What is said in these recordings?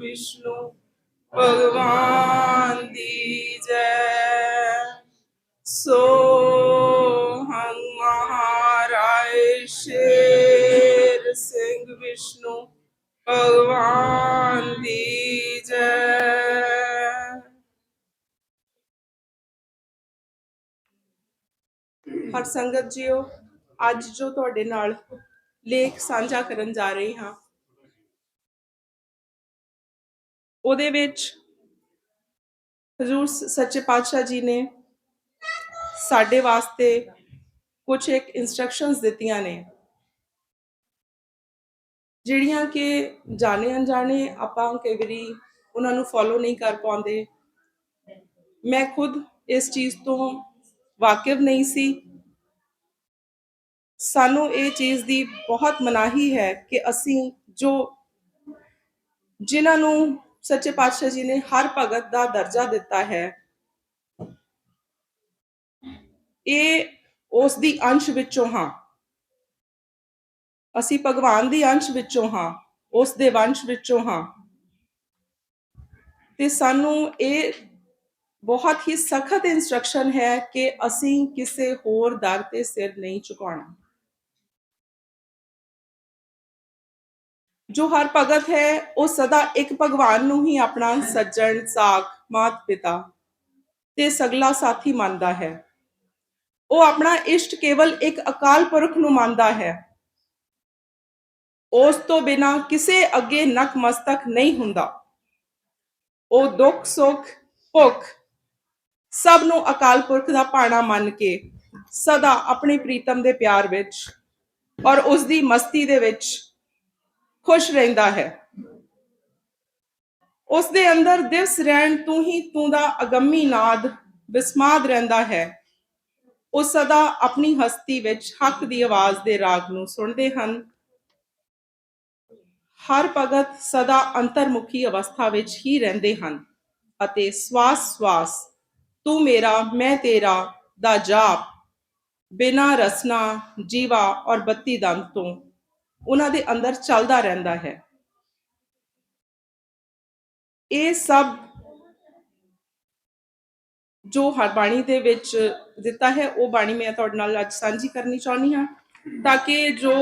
ਵਿਸ਼ਨੂੰ ਭਗਵਾਨ ਦੀ ਜੈ। ਸੋ ਹੰ ਮਹਾਰਾਏ ਸ਼ੇਰ ਸਿੰਘ ਵਿਸ਼ਨੂੰ ਭਗਵਾਨ ਦੀ ਜੈ। ਹਰ ਸੰਗਤ ਜੀਓ, ਅੱਜ ਜੋ ਤੁਹਾਡੇ ਨਾਲ ਲੇਖ ਸਾਂਝਾ ਕਰਨ ਜਾ ਰਹੀ ਹਾਂ ਉਹਦੇ ਵਿੱਚ ਹਜ਼ੂਰ ਸੱਚੇ ਪਾਤਸ਼ਾਹ ਜੀ ਨੇ ਸਾਡੇ ਵਾਸਤੇ ਕੁਝ ਇੱਕ ਇਨਸਟਰਕਸ਼ਨਸ ਦਿੱਤੀਆਂ ਨੇ। ਜਿਹੜੀਆਂ ਕਿ ਜਾਣੇ ਅਣਜਾਣੇ ਆਪਾਂ ਕਈ ਵਾਰੀ ਉਹਨਾਂ ਨੂੰ ਫੋਲੋ ਨਹੀਂ ਕਰ ਪਾਉਂਦੇ। ਮੈਂ ਖੁਦ ਇਸ ਚੀਜ਼ ਤੋਂ ਵਾਕਿਫ ਨਹੀਂ ਸੀ। ਸਾਨੂੰ ਇਹ ਚੀਜ਼ ਦੀ ਬਹੁਤ ਮਨਾਹੀ ਹੈ ਕਿ ਅਸੀਂ ਜੋ ਜਿਨ੍ਹਾਂ ਨੂੰ ਸੱਚੇ ਪਾਤਸ਼ਾਹ ਜੀ ਨੇ ਹਰ ਭਗਤ ਦਾ ਦਰਜਾ ਦਿੱਤਾ ਹੈ। ਇਹ ਉਸ ਦੀ ਅੰਸ਼ ਵਿੱਚੋਂ ਹਾਂ। ਅਸੀਂ ਭਗਵਾਨ ਦੀ ਅੰਸ਼ ਵਿੱਚੋਂ ਹਾਂ, ਉਸ ਦੇ ਵੰਸ਼ ਵਿੱਚੋਂ ਹਾਂ। ਤੇ ਸਾਨੂੰ ਇਹ ਬਹੁਤ ਹੀ ਸਖਤ ਇਨਸਟਰਕਸ਼ਨ ਹੈ ਕਿ ਅਸੀਂ ਕਿਸੇ ਹੋਰ ਦਰ ਤੇ ਸਿਰ ਨਹੀਂ ਝੁਕਾਉਣਾ। ਜੋ ਹਰ ਭਗਤ ਹੈ, ਉਹ ਸਦਾ ਇੱਕ ਭਗਵਾਨ ਨੂੰ ਹੀ ਆਪਣਾ ਸੱਜਣ, ਸਾਖ, ਮਾਤ ਪਿਤਾ ਤੇ ਸਗਲਾ ਸਾਥੀ ਮੰਨਦਾ ਹੈ। ਉਹ ਆਪਣਾ ਇਸ਼ਟ ਕੇਵਲ ਇੱਕ ਅਕਾਲ ਪੁਰਖ ਨੂੰ ਮੰਨਦਾ ਹੈ। ਉਸ ਤੋਂ ਬਿਨਾ ਕਿਸੇ ਅੱਗੇ ਨਕਮਸਤਕ ਨਹੀਂ ਹੁੰਦਾ। ਉਹ ਦੁੱਖ, ਸੁੱਖ, ਭੁੱਖ ਸਭ ਨੂੰ ਅਕਾਲ ਪੁਰਖ ਦਾ ਪਾਣਾ ਮੰਨ ਕੇ ਸਦਾ ਆਪਣੇ ਪ੍ਰੀਤਮ ਦੇ ਪਿਆਰ ਵਿੱਚ ਔਰ ਉਸ ਦੀ ਮਸਤੀ ਦੇ ਵਿੱਚ ਖੁਸ਼ ਰਹਿੰਦਾ ਹੈ। ਉਸ ਦੇ ਅੰਦਰ ਦਿਵਸ ਰਹਿਣ ਤੂੰ ਹੀ ਤੂੰ ਦਾ ਅਗੰਮੀ ਨਾਦ ਵਿਸਮਾਦ ਰਹਿੰਦਾ ਹੈ। ਉਹ ਸਦਾ ਆਪਣੀ ਹਸਤੀ ਵਿੱਚ ਹੱਕ ਦੀ ਆਵਾਜ਼ ਦੇ ਰਾਗ ਨੂੰ ਸੁਣਦੇ ਹਨ। ਹਰ ਭਗਤ ਸਦਾ ਅੰਤਰਮੁਖੀ ਅਵਸਥਾ ਵਿੱਚ ਹੀ ਰਹਿੰਦੇ ਹਨ ਅਤੇ ਸਵਾਸ ਸਵਾਸ, ਤੂੰ ਮੇਰਾ, ਮੈਂ ਤੇਰਾ ਦਾ ਜਾਪ ਬਿਨਾ ਰਸਨਾ, ਜੀਵਾ ਔਰ ਬੱਤੀ ਦੰਦ ਤੋਂ ਉਹਨਾਂ ਦੇ ਅੰਦਰ ਚੱਲਦਾ ਰਹਿੰਦਾ ਹੈ। ਇਹ ਸਭ ਜੋ ਹਰ ਬਾਣੀ ਦੇ ਵਿੱਚ ਦਿੱਤਾ ਹੈ, ਉਹ ਬਾਣੀ ਮੈਂ ਤੁਹਾਡੇ ਨਾਲ ਅੱਜ ਸਾਂਝੀ ਕਰਨੀ ਚਾਹੁੰਦੀ ਹਾਂ ਤਾਂ ਕਿ ਜੋ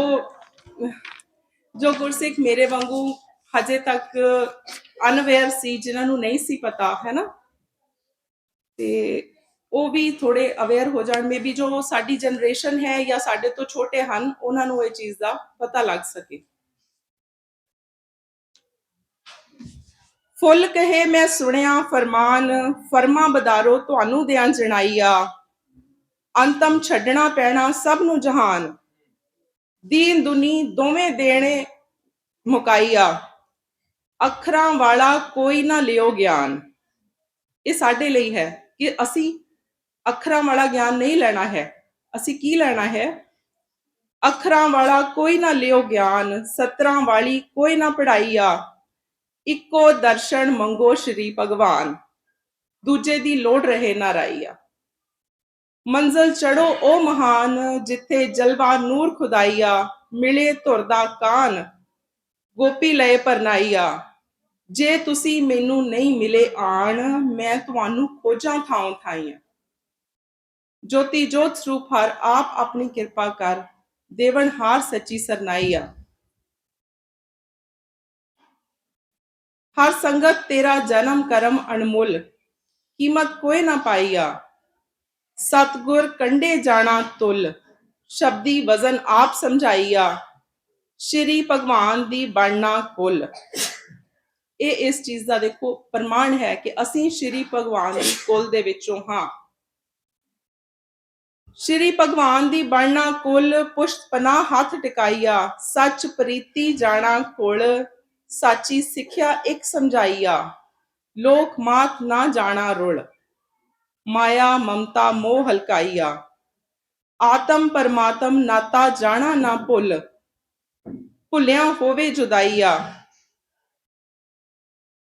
ਜੋ ਗੁਰਸਿੱਖ ਮੇਰੇ ਵਾਂਗੂ ਹਜੇ ਤੱਕ ਅਨਵੇਅਰ ਸੀ, ਜਿਨ੍ਹਾਂ ਨੂੰ ਨਹੀਂ ਸੀ ਪਤਾ, ਹੈ ਨਾ? ਤੇ ਉਹ ਵੀ ਥੋੜੇ ਅਵੇਅਰ ਹੋ ਜਾਣ ਮੇਬੀ ਜੋ ਸਾਡੀ ਜਨਰੇਸ਼ਨ ਹੈ ਜਾਂ ਸਾਡੇ ਤੋਂ ਛੋਟੇ ਹਨ, ਉਹਨਾਂ ਨੂੰ ਇਹ ਚੀਜ਼ ਦਾ ਪਤਾ ਲੱਗ ਸਕੇ। ਫੁੱਲ ਕਹੇ ਮੈਂ ਸੁਣਿਆ, ਫਰਮਾਨ, ਫਰਮਾ ਬਦਾਰੋ ਤੁਹਾਨੂੰ ਦਿਆਂ ਜਣਾਈਆ। ਅੰਤਮ ਛੱਡਣਾ ਪੈਣਾ ਸਭ ਨੂੰ ਜਹਾਨ। ਦੀਨ ਦੁਨੀ ਦੋਵੇਂ ਦੇਣੇ ਮੁਕਾਈਆ। ਅੱਖਰਾਂ ਵਾਲਾ ਕੋਈ ਨਾ ਲਿਓ ਗਿਆਨ। ਇਹ ਸਾਡੇ ਲਈ ਹੈ ਕਿ ਅਸੀਂ ਅੱਖਰਾਂ ਵਾਲਾ ਗਿਆਨ ਨਹੀਂ ਲੈਣਾ ਹੈ। ਅਸੀਂ ਕੀ ਲੈਣਾ ਹੈ? ਅੱਖਰਾਂ ਵਾਲਾ ਕੋਈ ਨਾ ਲਿਓ ਗਿਆਨ, ਸਤਰਾਂ ਵਾਲੀ ਕੋਈ ਨਾ ਪੜਾਈਆ ਇੱਕੋ ਦਰਸ਼ਨ ਮੰਗੋ ਸ਼੍ਰੀ ਭਗਵਾਨ। ਦੂਜੇ ਦੀ ਲੋੜ ਰਹੇ ਨਾ ਰਾਈਆ ਮੰਜ਼ਲ ਚੜੋ ਉਹ ਮਹਾਨ, ਜਿੱਥੇ ਜਲਵਾ ਨੂਰ ਖੁਦਾਈਆ ਮਿਲੇ ਧੁਰ ਦਾ ਕਾਨ, ਗੋਪੀ ਲਏ ਪਰਨਾਈਆ ਜੇ ਤੁਸੀਂ ਮੈਨੂੰ ਨਹੀਂ ਮਿਲੇ ਆਣ, ਮੈਂ ਤੁਹਾਨੂੰ ਖੋਜਾਂ ਥਾਂ ਥਾਈਆਂ ਜੋਤੀ ਜੋਤ ਸਰੂਪ ਹਰ ਆਪ ਆਪਣੀ ਕਿਰਪਾ ਕਰ ਦੇਵਨ ਹਾਰ ਸੱਚੀ ਸਰਨਾਈਆ ਹਰ ਸੰਗਤ ਤੇਰਾ ਜਨਮ, ਕਰਮ, ਅਨਮੁੱਲ, ਕੀਮਤ ਕੋਈ ਨਾ ਪਾਈਆ ਸਤਗੁਰ ਕੰਡੇ ਜਾਣਾ ਤੁਲ, ਸ਼ਬਦੀ ਵਜ਼ਨ ਆਪ ਸਮਝਾਈਆ ਸ਼੍ਰੀ ਭਗਵਾਨ ਦੀ ਬਣਨਾ ਕੁਲ। ਇਹ ਇਸ ਚੀਜ਼ ਦਾ ਦੇਖੋ, ਪ੍ਰਮਾਣ ਹੈ ਕਿ ਅਸੀਂ ਸ਼੍ਰੀ ਭਗਵਾਨ ਦੀ ਕੁਲ ਦੇ ਵਿੱਚੋਂ ਹਾਂ। ਸ਼੍ਰੀ ਭਗਵਾਨ ਦੀ ਬਣਨਾ ਕੁਲ ਪੁਸ਼ਤ ਪਨਾ ਹੱਥ ਟਿਕਾਈਆ, ਸੱਚ ਪ੍ਰੀਤੀ ਜਾਣਾ ਕੁਲ, ਸਾਚੀ ਸਿੱਖਿਆ ਇੱਕ ਸਮਝਾਈਆ, ਲੋਕ ਮਾਤ ਨਾ ਜਾਣਾ ਰੁਲ, ਮਾਇਆ, ਮਮਤਾ, ਮੋਹ ਹਲਕਾਈਆ, ਆਤਮ ਪਰਮਾਤਮ ਨਾਤਾ ਜਾਣਾ ਨਾ ਭੁੱਲ, ਭੁੱਲਿਆ ਹੋਵੇ ਜੁਦਾਈਆ।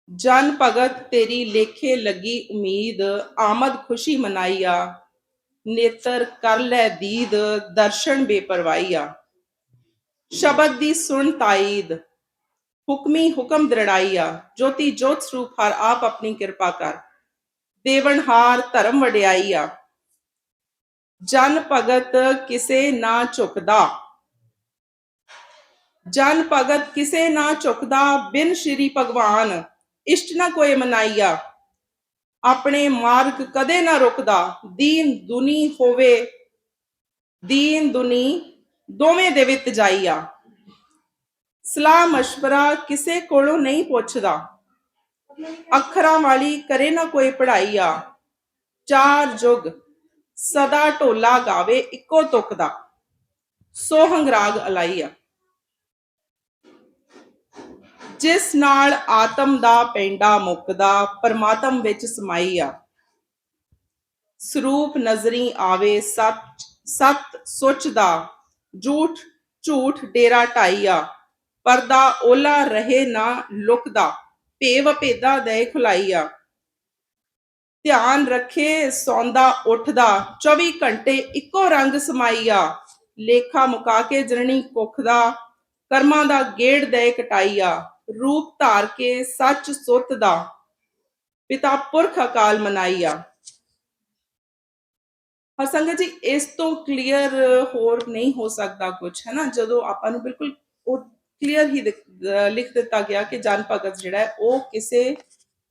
ਜਨ ਭਗਤ ਤੇਰੀ ਲੇਖੇ ਲੱਗੀ ਉਮੀਦ, ਆਮਦ ਖੁਸ਼ੀ ਮਨਾਈਆ ਨੇਤਰ ਕਰ ਲੈ ਦੀਦ, ਦਰਸ਼ਨ ਬੇਪਰਵਾਈਆ ਸ਼ਬਦ ਦੀ ਸੁਣ ਤਾਈਦ, ਹੁਕਮੀ ਹੁਕਮ ਦ੍ਰਿੜਾਈਆ ਜੋਤੀ ਜੋਤ ਸਰੂਪ ਹਰ ਆਪ ਆਪਣੀ ਕਿਰਪਾ ਕਰ। ਦੇਵਨਹਾਰ ਧਰਮ ਵਡਿਆਈਆ ਜਨ ਭਗਤ ਕਿਸੇ ਨਾ ਝੁਕਦਾ। ਜਨ ਭਗਤ ਕਿਸੇ ਨਾ ਝੁਕਦਾ, ਬਿਨ ਸ਼੍ਰੀ ਭਗਵਾਨ, ਇਸ਼ਟ ਨਾ ਕੋਈ ਮਨਾਈਆ ਆਪਣੇ ਮਾਰਗ ਕਦੇ ਨਾ ਰੁਕਦਾ। ਦੀਨ ਦੁਨੀ ਹੋਵੇ, ਦੀਨ ਦੁਨੀ ਦੋਵੇਂ ਦੇ ਵਿੱਚ ਜਾਈਆ ਸਲਾਹ ਮਸ਼ਵਰਾ ਕਿਸੇ ਕੋਲੋਂ ਨਹੀਂ ਪੁੱਛਦਾ। ਅੱਖਰਾਂ ਵਾਲੀ ਕਰੇ ਨਾ ਕੋਈ ਪੜ੍ਹਾਈਆ ਚਾਰ ਜੁਗ, ਸਦਾ ਢੋਲਾ ਗਾਵੇ, ਇੱਕੋ ਤੁਕ ਦਾ। ਸੋਹੰਗ ਰਾਗ ਅਲਾਈਆ ਜਿਸ ਨਾਲ ਆਤਮ ਦਾ ਪੈਂਡਾ ਮੁੱਕਦਾ, ਪਰਮਾਤਮ ਵਿੱਚ ਆ। ਸਰੂਪ ਨਜ਼ਰੀ ਆਵੇ ਸੱਚ, ਸਤ ਸੁੱਚ ਦਾ, ਝੂਠ ਝੂਠ ਡੇਰਾ ਢਾਈਆ ਪਰਦਾ ਓਲਾ ਰਹੇ ਨਾ ਲੁਕਦਾ, ਭੇਵ ਭੇਦਾ ਦੇ ਖੁਲਾਈਆ ਧਿਆਨ ਰੱਖੇ ਸੌਂਦਾ ਉੱਠਦਾ 24 ਘੰਟੇ ਇੱਕੋ ਰੰਗ ਸਮਾਈਆ ਲੇਖਾ ਮੁਕਾ ਕੇ ਜਰਣੀ ਕੁੱਖ ਦਾ ਕਰਮਾਂ ਦਾ ਗੇੜ ਦੇ ਕਟਾਈਆ ਰੂਪ ਧਾਰ ਕੇ ਸੱਚ ਸੁੱਤ ਦਾ ਪਿਤਾ ਪੁਰਖ ਅਕਾਲ ਮਨਾਈਆ ਹਾਂ, ਸੰਗਤ ਜੀ, ਇਸ ਤੋਂ ਕਲੀਅਰ ਹੋਰ ਨਹੀਂ ਹੋ ਸਕਦਾ ਕੁਝ ਹੈ ਨਾ? ਜਦੋਂ ਆਪਾਂ ਨੂੰ ਬਿਲਕੁਲ ਉਹ ਕਲੀਅਰ ਹੀ ਲਿਖ ਦਿੱਤਾ ਗਿਆ ਕਿ ਜਨ ਭਗਤ ਜਿਹੜਾ ਹੈ, ਉਹ ਕਿਸੇ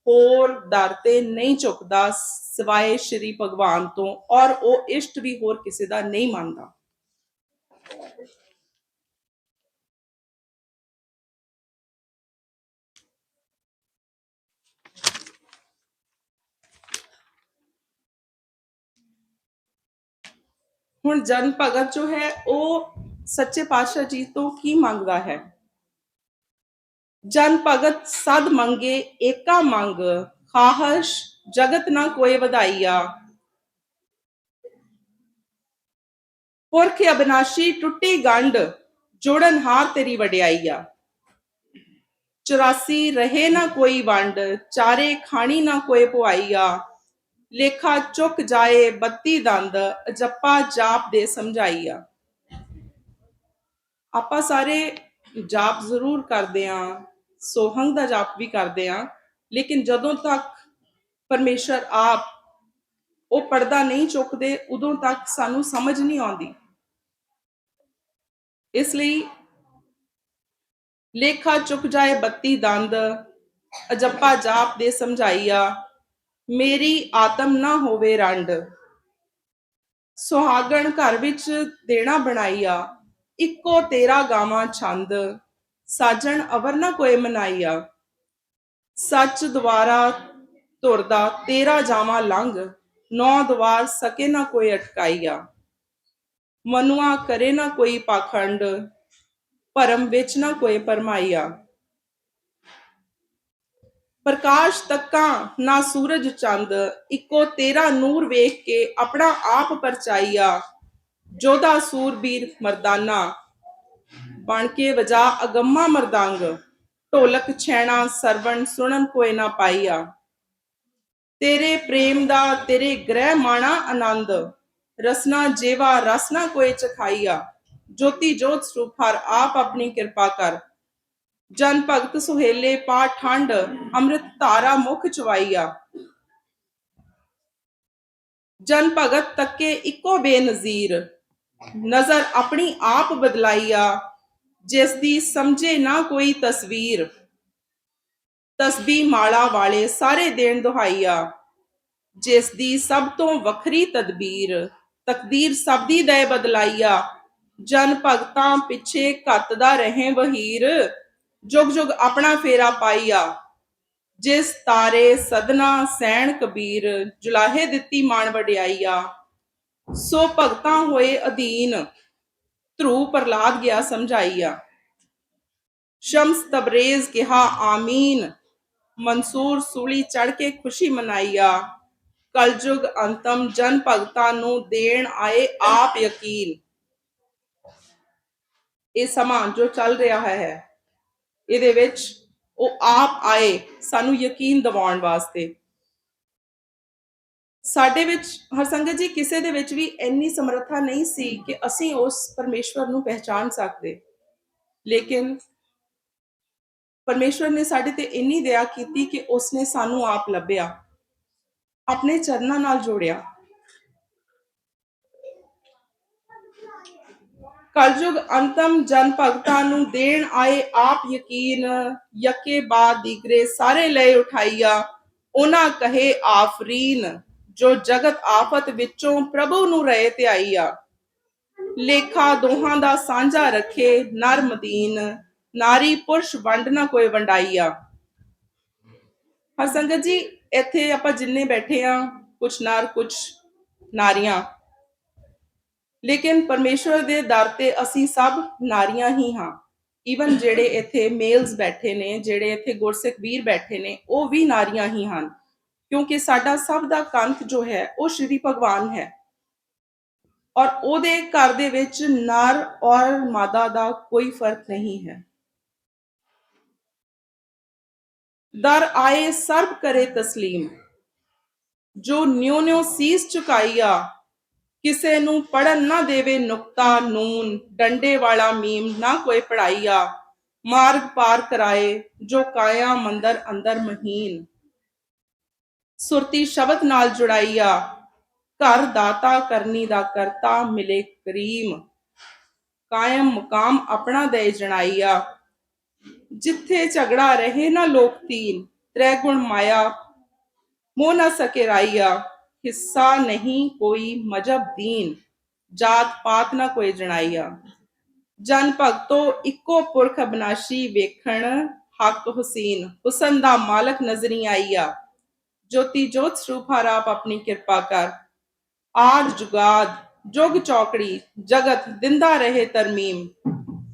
ਹੋਰ ਦਰ ਤੇ ਨਹੀਂ ਝੁਕਦਾ ਸਿਵਾਏ ਸ਼੍ਰੀ ਭਗਵਾਨ ਤੋਂ, ਔਰ ਉਹ ਇਸ਼ਟ ਵੀ ਹੋਰ ਕਿਸੇ ਦਾ ਨਹੀਂ ਮੰਨਦਾ। ਹੁਣ ਜਨ ਭਗਤ ਜੋ ਹੈ ਉਹ ਸੱਚੇ ਪਾਤਸ਼ਾਹ ਜੀ ਤੋਂ ਕੀ ਮੰਗਦਾ ਹੈ ਜਨ ਭਗਤ ਸਦ ਮੰਗੇ ਏਕਾ ਮੰਗ ਖਾਹਸ਼ ਜਗਤ ਨਾ ਕੋਈ ਵਧਾਈਆ ਪੁਰਖ ਅਬਨਾਸ਼ੀ ਟੁੱਟੀ ਗੰਢ ਜੋੜਨ ਹਾਰ ਤੇਰੀ ਵਡਿਆਈਆ 84 ਰਹੇ ਨਾ ਕੋਈ ਵੰਡ ਚਾਰੇ ਖਾਣੀ ਨਾ ਕੋਈ ਪੁਆਈਆ ਲੇਖਾ ਚੁੱਕ ਜਾਏ ਬੱਤੀ ਦੰਦ, ਜੱਪਾ ਜਾਪ ਦੇ ਸਮਝਾਈਆ। ਆਪਾਂ ਸਾਰੇ ਜਾਪ ਜ਼ਰੂਰ ਕਰਦੇ ਆਂ, ਸੋਹੰਗ ਦਾ ਜਾਪ ਵੀ ਕਰਦੇ ਆਂ, ਲੇਕਿਨ ਜਦੋਂ ਤੱਕ ਪਰਮੇਸ਼ਰ ਆਪ ਉਹ ਪਰਦਾ ਨਹੀਂ ਚੁੱਕਦੇ, ਉਦੋਂ ਤੱਕ ਸਾਨੂੰ ਸਮਝ ਨਹੀਂ ਆਉਂਦੀ। ਇਸ ਲਈ ਲੇਖਾ ਚੁੱਕ ਜਾਏ ਬੱਤੀ ਦੰਦ, ਅਜੱਪਾ ਜਾਪ ਦੇ ਸਮਝਾਈਆ ਮੇਰੀ ਆਤਮ ਨਾ ਹੋਵੇ ਰੰਡ। ਸੁਹਾਗਣ ਘਰ ਵਿੱਚ ਦੇਣਾ ਬਣਾਈਆ, ਇੱਕੋ ਤੇਰਾ ਗਾਵਾਂ ਛੰਦ। ਸਾਜਣ ਅਵਰ ਨਾ ਕੋਈ ਮਨਾਈਆ। ਸੱਚ ਦੁਆਰਾ ਤੁਰਦਾ ਤੇਰਾ ਜਾਵਾਂ ਲੰਘ। ਨੌ ਦਵਾਰ ਸਕੇ ਨਾ ਕੋਈ ਅਟਕਾਈਆ। ਮਨੁਆ ਕਰੇ ਨਾ ਕੋਈ ਪਾਖੰਡ। ਭਰਮ ਵਿੱਚ ਨਾ ਕੋਈ ਪਰਮਾਈਆ। ਪ੍ਰਕਾਸ਼ ਤੱਕਾਂ ਨਾ ਸੂਰਜ ਚੰਦ, ਇੱਕੋ ਤੇਰਾ ਨੂਰ ਵੇਖ ਕੇ ਆਪਣਾ ਆਪ ਪਰਚਾਈਆ। ਜੋਧਾ ਸੂਰਬੀਰ ਮਰਦਾਨਾ, ਬਣ ਕੇ ਵਜਾ ਅਗੰਮਾ ਮਰਦੰਗ। ਢੋਲਕ ਛੈਣਾ ਸਰਵਣ ਸੁਣਨ ਕੋਈ ਨਾ ਪਾਈਆ। ਤੇਰੇ ਪ੍ਰੇਮ ਦਾ ਤੇਰੇ ਗ੍ਰਹਿ ਮਾਣਾ ਆਨੰਦ, ਰਸਨਾ ਜੇਵਾ ਰਸਨਾ ਕੋਈ ਚਖਾਈਆ। ਜੋਤੀ ਜੋਤ ਸਰੂਪ ਹਰ ਆਪ ਆਪਣੀ ਕਿਰਪਾ ਕਰ। ਜਨ ਭਗਤ ਸੁਹੇਲੇ ਪਾ ਠੰਡ, ਅੰਮ੍ਰਿਤ ਧਾਰਾ ਮੁਖ ਚਵਾਈਆ ਜਨ ਭਗਤ ਤੱਕੇ ਇੱਕੋ ਬੇਨਜ਼ੀਰ। ਨਜ਼ਰ ਆਪਣੀ ਆਪ ਬਦਲਾਈਆ, ਜਿਸ ਦੀ ਸਮਝੇ ਨਾ ਕੋਈ ਤਸਵੀਰ। ਤਸਬੀ ਮਾਲਾ ਵਾਲੇ ਸਾਰੇ ਦੇਣ ਦੁਹਾਈਆ, ਜਿਸ ਦੀ ਸਭ ਤੋਂ ਵੱਖਰੀ ਤਦਬੀਰ। ਤਕਦੀਰ ਸਭ ਦੀ ਦੇ ਬਦਲਾਈਆ, ਜਨ ਭਗਤਾਂ ਪਿੱਛੇ ਘੱਤਦਾ ਰਹੇ ਵਹੀਰ। ਜੁਗ ਜੁਗ ਆਪਣਾ ਫੇਰਾ ਪਾਈਆ। ਜਿਸ ਤਾਰੇ ਸਦਨਾ ਸੈਣ ਕਬੀਰ ਜੁਲਾਹੇ ਦਿੱਤੀ ਮਾਣ ਵਡਿਆਈਆ। ਸੋ ਭਗਤਾਂ ਹੋਏ ਅਧੀਨ ਧਰੂ ਪ੍ਰਲਾਦ ਗਿਆ ਸਮਝਾਈਆ। ਸ਼ਮਸ ਤਬਰੇਜ਼ ਕਿਹਾ, ਆਮੀਨ। ਮਨਸੂਰ ਸੂਲੀ ਚੜ ਕੇ ਖੁਸ਼ੀ ਮਨਾਈਆ। ਕਲਯੁਗ ਅੰਤਮ ਜਨ ਭਗਤਾਂ ਨੂੰ ਦੇਣ ਆਏ ਆਪ ਯਕੀਨ। ਇਹ ਸਮਾਂ ਜੋ ਚੱਲ ਰਿਹਾ ਹੈ। ਇਹਦੇ ਵਿੱਚ ਉਹ ਆਪ ਆਏ ਸਾਨੂੰ ਯਕੀਨ ਦਿਵਾਉਣ ਵਾਸਤੇ। ਸਾਡੇ ਵਿੱਚ ਹਰਸੰਗਤ ਜੀ ਕਿਸੇ ਦੇ ਵਿੱਚ ਵੀ ਇੰਨੀ ਸਮਰੱਥਾ ਨਹੀਂ ਸੀ ਕਿ ਅਸੀਂ ਉਸ ਪਰਮੇਸ਼ਵਰ ਨੂੰ ਪਹਿਚਾਨ ਸਕਦੇ। ਲੇਕਿਨ ਪਰਮੇਸ਼ਵਰ ਨੇ ਸਾਡੇ ਤੇ ਇੰਨੀ ਦਇਆ ਕੀਤੀ ਕਿ ਉਸਨੇ ਸਾਨੂੰ ਆਪ ਲੱਭਿਆ, ਆਪਣੇ ਚਰਨਾਂ ਨਾਲ ਜੋੜਿਆ। ਕਲਯੁਗ ਅੰਤਮ ਜਨ ਭਗਤਾਂ ਨੂੰ ਦੇਣ ਆਏ ਆਪ ਯਕੀਨ, ਯਕੇ ਬਾਦ ਦੀਗਰੇ ਸਾਰੇ ਲਏ ਉਠਾਈਆ, ਉਹਨਾਂ ਕਹੇ ਆਫਰੀਨ, ਜੋ ਜਗਤ ਆਫਤ ਵਿੱਚੋਂ ਪ੍ਰਭੂ ਨੂੰ ਰਹੇ ਧਿਆਈਆ ਲੇਖਾ ਦੋਹਾਂ ਦਾ ਸਾਂਝਾ ਰੱਖੇ ਨਰ ਮਦੀਨ, ਨਾਰੀ ਪੁਰਸ਼ ਵੰਡ ਨਾ ਕੋਈ ਵੰਡਾਈਆ। ਹਰ ਸੰਗਤ ਜੀ, ਇੱਥੇ ਆਪਾਂ ਜਿੰਨੇ ਬੈਠੇ ਆ, ਕੁਛ ਨਰ ਕੁਛ ਨਾਰੀਆਂ। ਲੇਕਿਨ ਪਰਮੇਸ਼ਵਰ ਦੇ ਦਰ ਤੇ ਅਸੀਂ ਸਭ ਨਾਰੀਆਂ ਹੀ ਹਾਂ। ਈਵਨ ਜਿਹੜੇ ਇੱਥੇ ਮੇਲਸ ਬੈਠੇ ਨੇ, ਜਿਹੜੇ ਇੱਥੇ ਗੁਰਸਿੱਖ ਵੀਰ ਬੈਠੇ ਨੇ, ਉਹ ਵੀ ਨਾਰੀਆਂ ਹੀ ਹਨ। ਕਿਉਂਕਿ ਸਾਡਾ ਸਭ ਦਾ ਕੰਥ ਜੋ ਹੈ, ਉਹ ਸ਼੍ਰੀ ਭਗਵਾਨ ਹੈ। ਔਰ ਉਹਦੇ ਘਰ ਦੇ ਵਿੱਚ ਨਰ ਔਰ ਮਾਦਾ ਦਾ ਕੋਈ ਫ਼ਰਕ ਨਹੀਂ ਹੈ। ਦਰ ਆਏ ਸਰਬ ਕਰੇ ਤਸਲੀਮ। ਜੋ ਨਿਉ ਨਿਉ ਸੀਸ ਝੁਕਾਈਆ ਕਿਸੇ ਨੂੰ ਪੜਨ ਨਾ ਦੇਵੇ ਨੁਕਤਾ, ਨੂਨ, ਡੰਡੇ ਵਾਲਾ ਮੀਮ ਨਾ ਕੋਈ ਪੜਾਈਆ ਮਾਰਗ ਪਾਰ ਕਰਾਏ, ਜੋ ਕਾਇਆ ਮੰਦਰ ਅੰਦਰ ਮਹੀਨ। ਸੁਰਤੀ ਸ਼ਬਦ ਨਾਲ ਜੁੜਾਈਆ ਘਰ ਦਾਤਾ ਕਰਨੀ ਦਾ ਕਰਤਾ ਮਿਲੇ ਕਰੀਮ। ਕਾਇਮ ਮੁਕਾਮ ਆਪਣਾ ਦੇ ਜਣਾਈਆ ਜਿੱਥੇ ਝਗੜਾ ਰਹੇ ਨਾ ਲੋਕ ਤੀਨ ਤ੍ਰੈ ਗੁਣ ਮਾਇਆ, ਮੋਹ ਨਾ ਸਕੇ ਰਾਈਆ ਹਿੱਸਾ ਨਹੀਂ ਕੋਈ ਮਜਬ ਦੀਨ, ਜਾਤ ਪਾਤ ਨਾ ਕੋਈ ਜਣਾਈਆ। ਜਨ ਭਗਤੋ ਇੱਕੋ ਪੁਰਖ ਅਬਨਾਸ਼ੀ ਵੇਖਣ ਹੱਕ ਹੁਸੈਨ, ਹੁਸਨ ਦਾ ਮਾਲਕ ਨਜ਼ਰੀ ਆਈਆ ਜੋਤੀ ਜੋਤ ਸਰੂਪ ਆਪ ਆਪਣੀ ਕਿਰਪਾ ਕਰ। ਆਦ ਜੁਗਾਦ, ਜੁਗ ਚੌਕੜੀ, ਜਗਤ ਦਿੰਦਾ ਰਹੇ ਤਰਮੀਮ,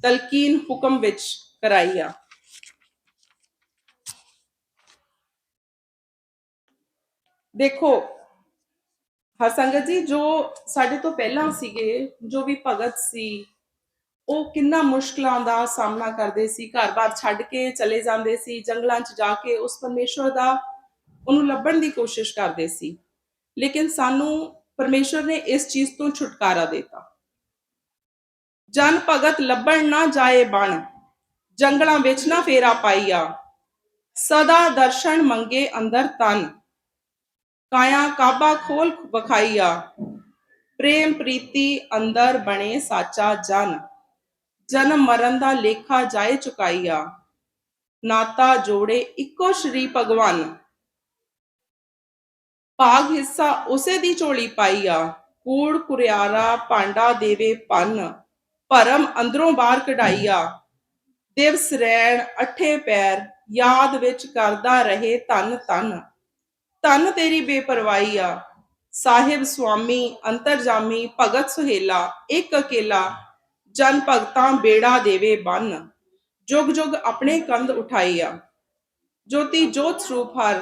ਤਲਕੀਨ ਹੁਕਮ ਵਿੱਚ ਕਰਾਈਆ। ਦੇਖੋ ਹਰ ਸੰਗਤ ਜੀ, ਜੋ ਸਾਡੇ ਤੋਂ ਪਹਿਲਾਂ ਸੀਗੇ, ਜੋ ਵੀ ਭਗਤ ਸੀ, ਉਹ ਕਿੰਨਾ ਮੁਸ਼ਕਲਾਂ ਦਾ ਸਾਹਮਣਾ ਕਰਦੇ ਸੀ ਘਰ-ਬਾਰ ਛੱਡ ਕੇ ਚਲੇ ਜਾਂਦੇ ਸੀ, ਜੰਗਲਾਂ 'ਚ ਜਾ ਕੇ ਉਸ ਪਰਮੇਸ਼ਵਰ ਦਾ ਉਹਨੂੰ ਲੱਭਣ ਦੀ ਕੋਸ਼ਿਸ਼ ਕਰਦੇ ਸੀ। ਲੇਕਿਨ ਸਾਨੂੰ ਪਰਮੇਸ਼ਵਰ ਨੇ ਇਸ ਚੀਜ਼ ਤੋਂ ਛੁਟਕਾਰਾ ਦਿੱਤਾ। ਜਨ ਭਗਤ ਲੱਭਣ ਨਾ ਜਾਏ ਬਣ, ਜੰਗਲਾਂ ਵਿੱਚ ਨਾ ਫੇਰਾ ਪਾਈਆ, ਸਦਾ ਦਰਸ਼ਨ ਮੰਗੇ ਅੰਦਰ ਤਨ। ਕਾਇਆ ਕਾਬਾ ਖੋਲ ਵਖਾਈਆ। ਪ੍ਰੇਮ ਪ੍ਰੀਤੀ ਅੰਦਰ ਬਣੇ ਸਾਚਾ ਜਨ। ਜਨਮ ਮਰਨ ਦਾ ਲੇਖਾ ਜਾਏ ਚੁਕਾਈਆ। ਨਾਤਾ ਜੋੜੇ ਇੱਕੋ ਸ਼੍ਰੀ ਭਗਵਾਨ। ਭਾਗ ਹਿੱਸਾ ਉਸੇ ਦੀ ਝੋਲੀ ਪਾਈਆ। ਕੂੜ ਕੁਰਿਆਰਾ ਭਾਂਡਾ ਦੇਵੇ ਪੰਨ। ਭਰਮ ਅੰਦਰੋਂ ਬਾਹਰ ਕਢਾਈਆ। ਦਿਵਸ ਰਹਿਣ ਅਠੇ ਪੈਰ। ਯਾਦ ਵਿੱਚ ਕਰਦਾ ਰਹੇ ਤਨ ਤਨ ਤਨ ਤੇਰੀ ਬੇਪਰਵਾਹੀ ਆ। ਸਾਹਿਬ ਸੁਆਮੀ, ਅੰਤਰਜਾਮੀ, ਭਗਤ ਸੁਹੇਲਾ, ਇੱਕ ਅਕੇਲਾ, ਜਨ ਭਗਤਾਂ ਬੇੜਾ ਦੇਵੇ ਬੰਨ। ਜੁਗ ਜੁਗ ਆਪਣੇ ਕੰਧ ਉਠਾਈਆ ਜੋਤੀ ਜੋਤ ਸਰੂਪ ਹਰ,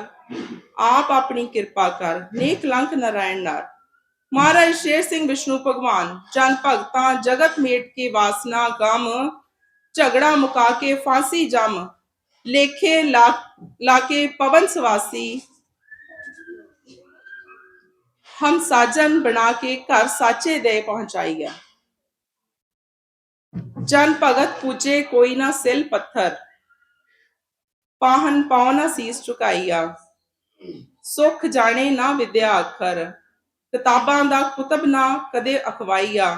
ਆਪ ਆਪਣੀ ਕਿਰਪਾ ਕਰ, ਨੇਕ ਲੰਕ ਨਰਾਇਣ ਨਾਰ। ਮਹਾਰਾਜ ਸ਼ੇਰ ਸਿੰਘ ਵਿਸ਼ਨੂੰ ਭਗਵਾਨ, ਜਨ ਭਗਤਾਂ, ਜਗਤ ਮੇਟ ਕੇ ਵਾਸਨਾ ਗਮ, ਝਗੜਾ ਮੁਕਾ ਕੇ ਫਾਂਸੀ ਜਮ, ਲੇਖੇ ਲਾ ਲਾ ਕੇ ਪਵਨ ਸਵਾਸੀ ਹਮ ਸਾਜਨ ਬਣਾ ਕੇ ਘਰ ਸਾਚੇ ਦੇ ਪਹੁੰਚਾਈਆ। ਜਨ ਭਗਤ ਪੂਜੇ ਕੋਈ ਨਾ ਸਿਲ ਪੱਥਰ, ਪਾਹਨ ਪਾਉ ਸੀਸ ਝੁਕਾਈਆ ਸੁਖ ਜਾਣੇ ਨਾ ਵਿਦਿਆ ਅੱਖਰ, ਕਿਤਾਬਾਂ ਦਾ ਕੁਤਬ ਨਾ ਕਦੇ ਅਖਵਾਈਆ।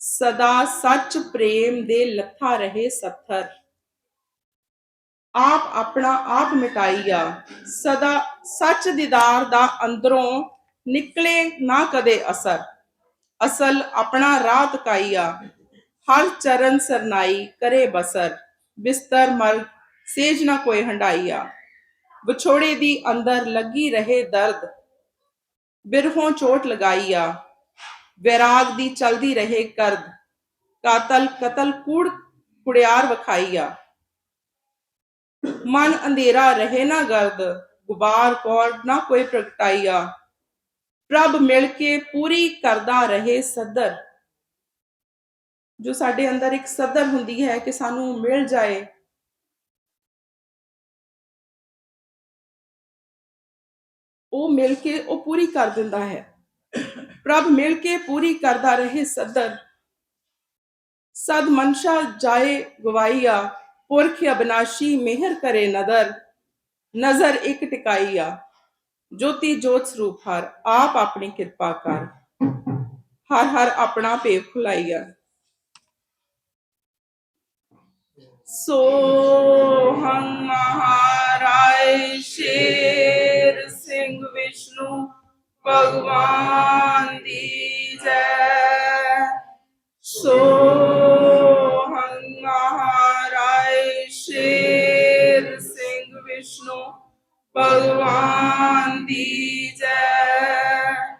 ਸਦਾ ਸੱਚ ਪ੍ਰੇਮ ਦੇ ਲੱਥਾ ਰਹੇ ਸੱਥਰ। ਆਪ ਆਪਣਾ ਆਪ ਮਿਟਾਈਆ। ਸਦਾ ਸੱਚ ਦੀਦਾਰ ਦਾ ਅੰਦਰੋਂ ਨਿਕਲੇ ਨਾ ਕਦੇ ਅਸਰ। ਅਸਲ ਆਪਣਾ ਰਾਹ ਤਕਾਈਆ ਹਰ ਚਰਨ ਸਰਨਾਈ ਕਰੇ ਬਸਰ। ਬਿਸਤਰ ਮਰ ਸੇਜ ਨਾ ਕੋਈ ਹੰਡਾਈਆ ਵਿਛੋੜੇ ਦੀ ਅੰਦਰ ਲੱਗੀ ਰਹੇ ਦਰਦ। ਬਿਰਹੋਂ ਚੋਟ ਲਗਾਈਆ ਵਿਰਾਗ ਦੀ ਚਲਦੀ ਰਹੇ ਕਰਦ। ਕਾਤਲ ਕਤਲ ਕੂੜ ਕੁੜਿਆਰ ਵਖਾਈਆ ਮਨ ਅੰਧੇਰਾ ਰਹੇ ਨਾ ਗਰਦ। ਗੁਬਾਰ ਕੌਰ ਨਾ ਕੋਈ ਪ੍ਰਗਟਾਈਆ ਪ੍ਰਭ ਮਿਲ ਕੇ ਪੂਰੀ ਕਰਦਾ ਰਹੇ ਸਦਰ। ਜੋ ਸਾਡੇ ਅੰਦਰ ਇੱਕ ਸਦਰ ਹੁੰਦੀ ਹੈ ਕਿ ਸਾਨੂੰ ਮਿਲ ਜਾਏ। ਉਹ ਮਿਲ ਕੇ ਉਹ ਪੂਰੀ ਕਰ ਦਿੰਦਾ ਹੈ। ਪ੍ਰਭ ਮਿਲ ਕੇ ਪੂਰੀ ਕਰਦਾ ਰਹੇ ਸਦਰ। ਸਦ ਮਨਸ਼ਾ ਜਾਏ ਗਵਾਈਆ ਪੁਰਖ ਅਬਨਾਸ਼ੀ ਮਿਹਰ ਕਰੇ ਨਦਰ। ਨਜ਼ਰ ਇੱਕ ਟਿਕਾਈ ਆ ਜੋਤੀ ਜੋਤ ਸਰੂਪ ਹਰ ਆਪ ਆਪਣੀ ਕਿਰਪਾ ਕਰ। ਹਰ ਹਰ ਆਪਣਾ ਪੇਵ ਖੁਲਾਈਆ ਸੋਹੰ ਮਹਾਰਾਏ ਸ਼ੇਰ ਸਿੰਘ ਵਿਸ਼ਨੂੰ ਭਗਵਾਨ ਦੀ ਜੈ। ਸੋ ભગવાન દી જય